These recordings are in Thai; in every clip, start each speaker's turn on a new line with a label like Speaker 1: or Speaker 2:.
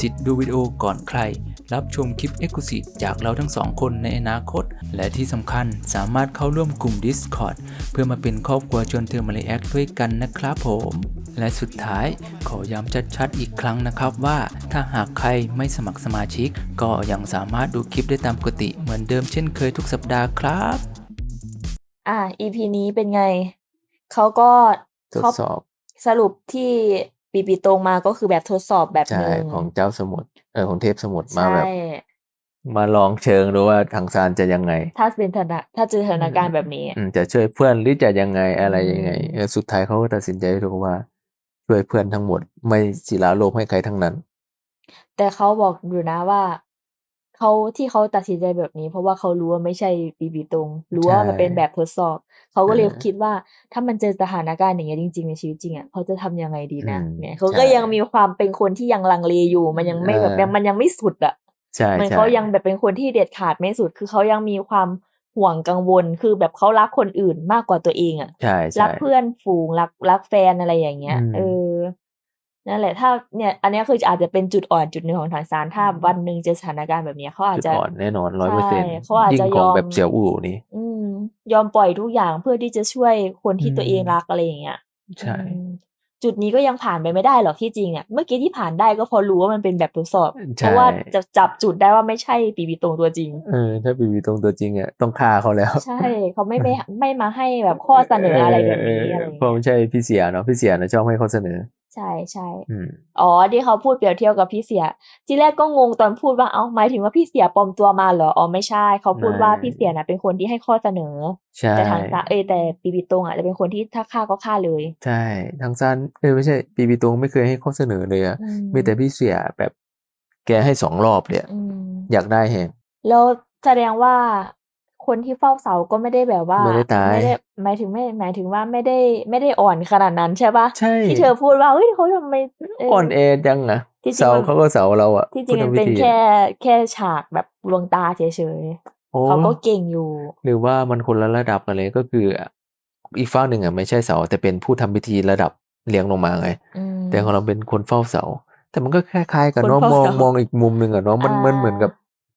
Speaker 1: สิทธิ์ดูวิดีโอก่อนใคร รับชมคลิป e x c l u s i v e จากเราทั้งสองคนในอนาคต และที่สำคัญสามารถเข้าร่วมกลุ่ม Discord เพื่อมาเป็นครอบครัวชวนเธอมาเลแอคด้วยกันนะครับผม และสุดท้ายขอย้ำชัดๆอีกครั้งนะครับว่า ถ้าหากใครไม่สมัครสมาชิก ก็ยังสามารถดูคลิปได้ตามปกติเหมือนเดิมเช่นเคยทุกสัปดาห์ครับ
Speaker 2: อ่า EP นี้เป็นไง เขาก็
Speaker 3: ทด
Speaker 2: เขา
Speaker 3: สอบ
Speaker 2: สรุปที่ ปีปีตรงมาก็คือแบบทดสอบแบบ
Speaker 3: ใช่
Speaker 2: หนึ่ง
Speaker 3: ของเจ้าสมุทรเออของเทพสมุทรมา
Speaker 2: ใช่
Speaker 3: แบบ มาลองเชิงดูว่าทางซานจะยังไง
Speaker 2: ถ้าเป็นสถานะถ้าเจอสถานการณ์แบบนี้
Speaker 3: อืมจะช่วยเพื่อนหรือจะยังไงอะไรยังไงเออสุดท้ายเขาก็ตัดสินใจถูกว่า ช่วยเพื่อนทั้งหมด ไม่ศิลาโลภให้ใครทั้งนั้น
Speaker 2: แต่เขาบอกอยู่นะว่า เขาที่เขาตัดสินใจแบบนี้ เพราะว่าเขารู้ว่าไม่ใช่ปีปีตรง รู้ว่า
Speaker 3: ใช่
Speaker 2: มันเป็นแบบทดสอบ เขาก็เลย
Speaker 3: เออ
Speaker 2: คิดว่า ถ้ามันเจอสถานการณ์อย่างเงี้ยจริง ๆ ในชีวิตจริงอะเขาจะทำยังไงดีนะ
Speaker 3: อืม
Speaker 2: เนี่ยเขาก็
Speaker 3: ใช่
Speaker 2: ยังมีความเป็นคนที่ยังลังเลอยู่ มันยังไม่แบบ
Speaker 3: เออ
Speaker 2: มันยังไม่สุดอะ
Speaker 3: ใช่
Speaker 2: มัน
Speaker 3: ใช่
Speaker 2: เขายังแบบเป็นคนที่เด็ดขาดไม่สุด คือเขายังมีความห่วงกังวลคือแบบเขารักคนอื่นมากกว่าตัวเองอะ
Speaker 3: ใช่
Speaker 2: รั
Speaker 3: ใช่
Speaker 2: กเพื่อนฝูงรักรักแฟนอะไรอย่างเงี้ย
Speaker 3: อืม
Speaker 2: เออ นั่นแหละถ้าเนี่ยอันเนี้ยคืออาจจะเป็นจุดอ่อนจุดหนึ่งของทางซานถ้าวันหนึ่งเจอสถานการณ์แบบเนี้ยเขาอาจ
Speaker 3: จุด
Speaker 2: จะ
Speaker 3: อ่อนแน่นอนร้อยเปอร์เซ็นต์
Speaker 2: ใช่เขาอาจ
Speaker 3: ยิ่ง
Speaker 2: จะ
Speaker 3: ขอยง
Speaker 2: อม
Speaker 3: แบบเสี่ยวอู่นี่
Speaker 2: อืมยอมปล่อยทุกอย่างเพื่อที่จะช่วยคนที่
Speaker 3: อืม
Speaker 2: ตัวเองรักอะไรอย่างเงี้ย
Speaker 3: ใช่
Speaker 2: อืมจุดนี้ก็ยังผ่านไปไม่ได้หรอกที่จริงอะเมื่อกี้ที่ผ่านได้ก็เพอรู้ว่ามันเป็นแบบทดสอบ เพ
Speaker 3: ใช่
Speaker 2: ราะว่าจะจับจุดได้ว่าไม่ใช่ปีบีตรงตัวจริง
Speaker 3: เออถ้าปีวีตรงตัวจริงอะต้องฆ่าเขาแล้ว
Speaker 2: ใช่เขาไม่ไม่ไม่มาให้แบบข้อเสนออะไรแบบนี้
Speaker 3: เออ
Speaker 2: อะไร
Speaker 3: เพราะ
Speaker 2: เงี้ย
Speaker 3: ไม่ใช่พี่เสียเนาะพี่เสียนะชอบให้เขาเสนอ
Speaker 2: ใช่ใช่
Speaker 3: อืม
Speaker 2: อ๋อที่เขาพูดเปรียบเทียบกับพี่เสีย ทีแรกก็งงตอนพูดว่าเอ้าหมายถึงว่าพี่เสียปลอมตัวมาเหรออ๋อไม่ใช่ เขาพูดว่า
Speaker 3: ไม่
Speaker 2: พี่เสียน่ะเป็นคนที่ให้ข้อเสนอ
Speaker 3: ใช่
Speaker 2: แต่ทางซาเอยแต่ปีบีตรงอะจะเป็นคนที่ถ้าฆ่าก็ฆ่าเลย
Speaker 3: ใช่ทางซานเออไม่ใช่ปีปีตรงไม่เคยให้ข้อเสนอเลยอะ
Speaker 2: อืม
Speaker 3: มีแต่พี่เสียแบบแกให้สองรอบเลยอะ
Speaker 2: อืม
Speaker 3: อยากได้แฮง
Speaker 2: แล้วแสดงว่า คนที่เฝ้าเสาก็ไม่ได้แบบว่า
Speaker 3: ไม่ได้ตาย
Speaker 2: ไม่ได้หมายถึงไม่หมายถึงว่าไม่ได้ไม่ได้อ่อนขนาดนั้นใช่ปะ
Speaker 3: ใช่
Speaker 2: ที่เธอพูดว่าเฮ้ยเขาทำไมเอ่
Speaker 3: อนแอจังอะ
Speaker 2: ที่จริง
Speaker 3: เสา
Speaker 2: มัน
Speaker 3: เขาก็เสาเราอะ
Speaker 2: ที่จริงมัน
Speaker 3: ผู้ทำพิ
Speaker 2: เป็น
Speaker 3: ธี
Speaker 2: แค่แค่ฉากแบบลวงตาเฉย
Speaker 3: โอ้
Speaker 2: ๆเขาก็เก่งอยู่
Speaker 3: หรือว่ามันคนละระดับกันเลยก็คือ อีกฝั่งหนึ่งอะไม่ใช่เสาแต่เป็นผู้ทำพิธีระดับเลี้ยงลงมาไง
Speaker 2: อืม
Speaker 3: แต่ของเราเป็นคนเฝ้าเสา แต่มันก็คล้ายๆกัน
Speaker 2: คน
Speaker 3: เนาะ
Speaker 2: เฝ้าม
Speaker 3: อง
Speaker 2: เสาม
Speaker 3: องอีกมุมหนึ่งอะเนาะมัน
Speaker 2: อ่ามั
Speaker 3: มันเหมือนกับ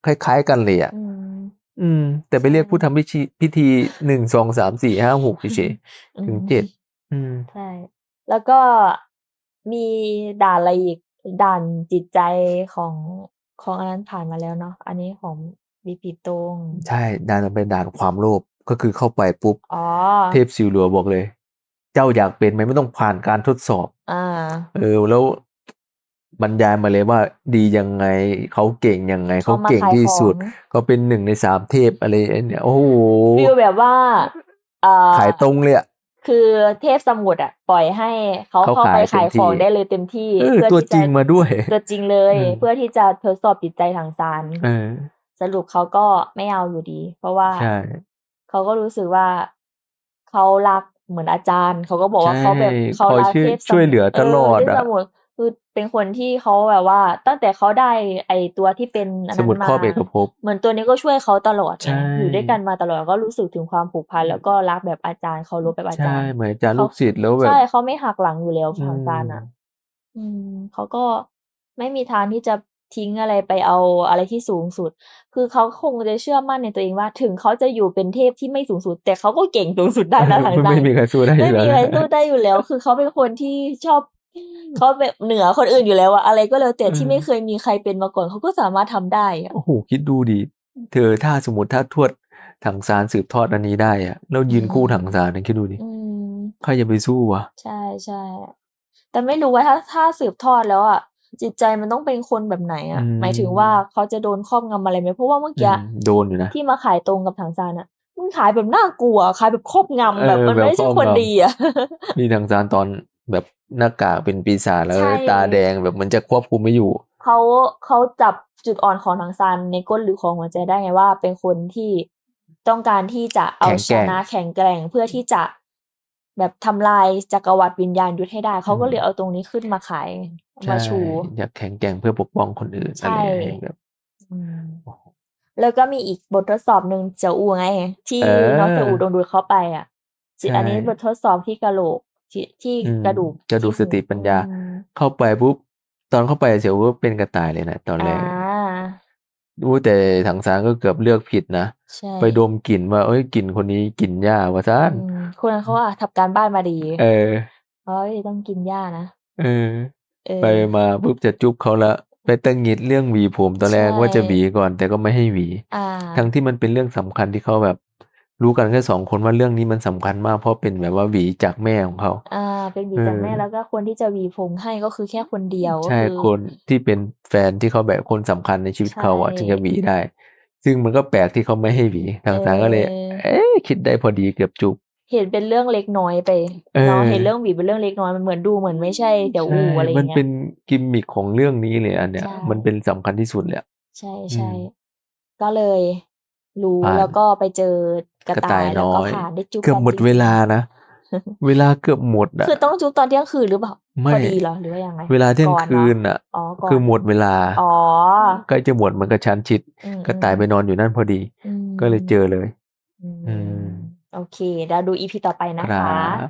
Speaker 3: คล้าย ๆ กันเลยอะ
Speaker 2: อืม
Speaker 3: อืม แต่ไปเรียกผู้ทำพิธีพิธีหนึ่งสองสามสี่ห้าหกเฉยๆถึงเจ็ดอืม
Speaker 2: ใช่ แล้วก็มีด่านอะไรอีกด่านจิตใจของของอันนั้นผ่านมาแล้วเนาะอันนี้ของบีปีตรง
Speaker 3: ใช่ด่านมันเป็นด่านความโลภก็คือเข้าไปปุ๊บ
Speaker 2: อ๋อ
Speaker 3: เทพซิวหลัวบอกเลย เจ้าอยากเป็นไหมไม่ต้องผ่านการทดสอบ
Speaker 2: อ่า
Speaker 3: เออ แล้ว บรรยายมาเลยว่าดียังไงเขาเก่งยังไงเขา
Speaker 2: มา
Speaker 3: เก่ง
Speaker 2: ขาย
Speaker 3: ที่
Speaker 2: ของ
Speaker 3: สุดเขาเป็นหนึ่งในสามเทพอะไรเนี่ยโอ้โห
Speaker 2: ฟีลแบบว่าเอ่อ
Speaker 3: ขายตรงเลยอะ
Speaker 2: คือเทพสมุทรอะ ปล่อยให้เขา
Speaker 3: เขา
Speaker 2: เข้าไป
Speaker 3: ขาย
Speaker 2: ขายของ
Speaker 3: เต็มที่
Speaker 2: ได้เลยเต็มที่
Speaker 3: เออ
Speaker 2: เพื่อ
Speaker 3: ตัว
Speaker 2: ที่
Speaker 3: จริง
Speaker 2: จะ
Speaker 3: มาด้วย
Speaker 2: ตัวจริงเลย
Speaker 3: อืม
Speaker 2: เพื่อที่จะทดสอบจิตใจทางซาน
Speaker 3: เออ
Speaker 2: สรุปเขาก็ไม่เอาอยู่ดี เพราะว่า
Speaker 3: ใช่
Speaker 2: เขาก็รู้สึกว่าเขารักเหมือนอาจารย์ เขาก็บอกว่า
Speaker 3: ใช่
Speaker 2: เขาแบบเขา
Speaker 3: คอย
Speaker 2: รัก
Speaker 3: ช่วย
Speaker 2: เทพสมุทร
Speaker 3: ช่วยเหลือตลอด
Speaker 2: เทพ
Speaker 3: อะ
Speaker 2: สมุทร คือเป็นคนที่เขาแบบว่า ตั้งแต่เขาได้ไอตัวที่เป็นอัน
Speaker 3: ส
Speaker 2: นั้น
Speaker 3: มุด
Speaker 2: มา
Speaker 3: ครอบเอกภพ
Speaker 2: เหมือนตัวนี้ก็ช่วยเขาตลอดไง
Speaker 3: ใช่
Speaker 2: อยู่ด้วยกันมาตลอดก็รู้สึกถึงความผูกพันแล้วก็รักแบบอาจารย์เคารพแบบอาจา
Speaker 3: ใช่
Speaker 2: รย์
Speaker 3: เหมือนอาจารย์
Speaker 2: เขา
Speaker 3: ลูกศิษย์แล้วแบบ
Speaker 2: ใช่เขาไม่หักหลังอยู่แล้ว
Speaker 3: อืม
Speaker 2: ทางซานอะ อืมเขาก็ไม่มีทางที่จะทิ้งอะไรไปเอาอะไรที่สูงสุด คือเขาคงจะเชื่อมั่นในตัวเองว่า ถึงเขาจะอยู่เป็นเทพที่ไม่สูงสุด แต่เขาก็เก่งสูงสุดได้นะทางซาน
Speaker 3: ไม่มีใครสู้ได้อ
Speaker 2: ไม่
Speaker 3: ยู่แล้ว
Speaker 2: มีใครสู้ได้อยู่แล้ว คือเขาเป็นคนที่ชอบ เขาแบบเหนือคนอื่นอยู่แล้วอะอะไรก็แล้วแต่ที่ไม่เคยมีใครเป็นมาก่อนเขาก็สามารถทำได้อะ
Speaker 3: โอ้โหคิดดูดิเธอถ้าสมมติถ้าทวดถังซานสืบทอดอันนี้ได้อะแล้วยืนคู่ถังซานนะคิดดูดิ
Speaker 2: อืม
Speaker 3: ใครจะไปสู้วะ
Speaker 2: ใช่ใช่แต่ไม่รู้ว่าถ้าถ้าสืบทอดแล้วอะจิตใจมันต้องเป็นคนแบบไหนอะ
Speaker 3: อืม
Speaker 2: หมายถึงว่าเขาจะโดนครอบงำอะไรไหมเพราะว่าเมื่อ
Speaker 3: อื
Speaker 2: กี้
Speaker 3: มโดนอยู่นะ
Speaker 2: ที่มาขายตรงกับถังซานอะมันขายแบบน่ากลัวขายแบบครอบงำแบบ
Speaker 3: เออ
Speaker 2: มัน
Speaker 3: แบบ
Speaker 2: ไม่ใช่
Speaker 3: ครอบ
Speaker 2: คน
Speaker 3: งำ
Speaker 2: ดีอะ
Speaker 3: มีทางซานตอน แบบหน้ากากเป็นปีศาจแล้ว
Speaker 2: ใช่
Speaker 3: ตาแดงแบบมันจะควบคุมไม่อยู่
Speaker 2: เขาเขาจับจุดอ่อนของทางซันในก้นหรือของหัวใจได้ไงว่า เป็นคนที่ต้องการที่จะเอา
Speaker 3: แข็ง
Speaker 2: ช
Speaker 3: แกร่ง
Speaker 2: นะแข็งแกร่งเพื่อที่จะแบบทำลายจักรวรรดิวิญญาณยุทธให้ได้ เขาก็เลยเอาตรงนี้ขึ้นมาขายมาชู
Speaker 3: ใอยากแข็งแกร่งเพื่อปกป้องคนอื่น
Speaker 2: ใช่
Speaker 3: อะไรให้แบบ
Speaker 2: อืม
Speaker 3: โอ้โห
Speaker 2: แล้วก็มีอีกบททดสอบหนึ่งเจ้าอูไง ที่
Speaker 3: เออ
Speaker 2: น้องเจ้าอูโดนดูดเข้าไปอะที่
Speaker 3: ใช่
Speaker 2: อันนี้บททดสอบที่กระโหลก ที่ที่
Speaker 3: อืม
Speaker 2: กระดูก
Speaker 3: กระดูก
Speaker 2: ที่
Speaker 3: สติปัญญา
Speaker 2: อืม
Speaker 3: เข้าไปปุ๊บตอนเข้าไปเสียวว่าเป็นกระต่ายเลยนะตอนแร
Speaker 2: อ่าก
Speaker 3: ดูแต่ถังซานก็เกือบเลือกผิดนะ
Speaker 2: ใช่
Speaker 3: ไปดมกลิ่นว่าเอ้ยกลิ่นคนนี้กลิ่นหญ้าว่าซ่าน
Speaker 2: อืมคนนั้นเขาอะทำการบ้านมาดี
Speaker 3: เออ
Speaker 2: เฮ้ยต้องกินหญ้านะ
Speaker 3: เออ
Speaker 2: เออ
Speaker 3: ไปมาปุ๊บจะจุ๊บเขาละไปตั้งหงิดเรื่องหวีผมตอนแรก
Speaker 2: ใช่
Speaker 3: ว่าจะหวีก่อน แต่ก็ไม่ให้หวี
Speaker 2: อ่า
Speaker 3: ทั้งที่มันเป็นเรื่องสำคัญที่เขาแบบ รู้กันแค่สองคนว่าเรื่องนี้มันสำคัญมากเพราะเป็นแบบว่าหวีจากแม่ของเขา
Speaker 2: อ่า เป็นบี
Speaker 3: เออ
Speaker 2: จากแม่แล้วก็คนที่จะหวีผมให้ก็คือแค่คนเดียวก็
Speaker 3: ใช่
Speaker 2: คือ
Speaker 3: คนที่เป็นแฟนที่เขาแบบคนสำคัญในชีวิตเขาอะ
Speaker 2: ใช่
Speaker 3: ถึงจะหวีได้ ซึ่งมันก็แปลกที่เขาไม่ให้หวีทางสารก็เลย
Speaker 2: เออ
Speaker 3: เอ๊ะคิดได้พอดีเกือบจุบ
Speaker 2: เห็นเป็นเรื่องเล็กน้อยไป
Speaker 3: เออ
Speaker 2: เนาะเห็นเรื่องหวีเป็นเรื่องเล็กน้อยมันเหมือนดูเหมือนไม่ใช่เดี๋ยวอู
Speaker 3: ใช่
Speaker 2: อะไรอ
Speaker 3: มั
Speaker 2: ย่านงเงี้
Speaker 3: เป็
Speaker 2: ย
Speaker 3: นกิมมิคของเรื่องนี้เลยอันเนี้ย
Speaker 2: ใช่
Speaker 3: มันเป็นสำคัญที่สุดเลยอะ
Speaker 2: ใช่ใช่
Speaker 3: อืม
Speaker 2: ก็เลยรู้
Speaker 3: ผ่าน
Speaker 2: แล้วก็ไปเจอ กระ
Speaker 3: กระ
Speaker 2: ต่า
Speaker 3: ต่ายย
Speaker 2: แล้วก็
Speaker 3: น้อย
Speaker 2: ผ่านได้จุ๊บ
Speaker 3: เกือบ
Speaker 2: กัน
Speaker 3: หมด
Speaker 2: จริงๆ
Speaker 3: เวลานะ เวลาเกือบหมดอะ
Speaker 2: คือต้องจุ๊บตอนเที่ยงคืนหรือเปล่า
Speaker 3: ไม่
Speaker 2: พอดีเหรอหรือว่ายังไง
Speaker 3: เวลาเที่ยง
Speaker 2: ก่อ
Speaker 3: คืน
Speaker 2: เอะ
Speaker 3: อะ
Speaker 2: อ๋อก่อน
Speaker 3: คือหมดเวลา
Speaker 2: อ๋อ
Speaker 3: ใกล้จะหมดมันกระชั้นชิด
Speaker 2: อืม
Speaker 3: กระต่ายไปนอนอยู่นั่นพอดี
Speaker 2: อืม
Speaker 3: ก็เลยเจอเลย
Speaker 2: อืม
Speaker 3: อืม
Speaker 2: โอเคเดี๋ยวดูอีพีต่อไปนะ
Speaker 3: ครั
Speaker 2: คะ
Speaker 3: บ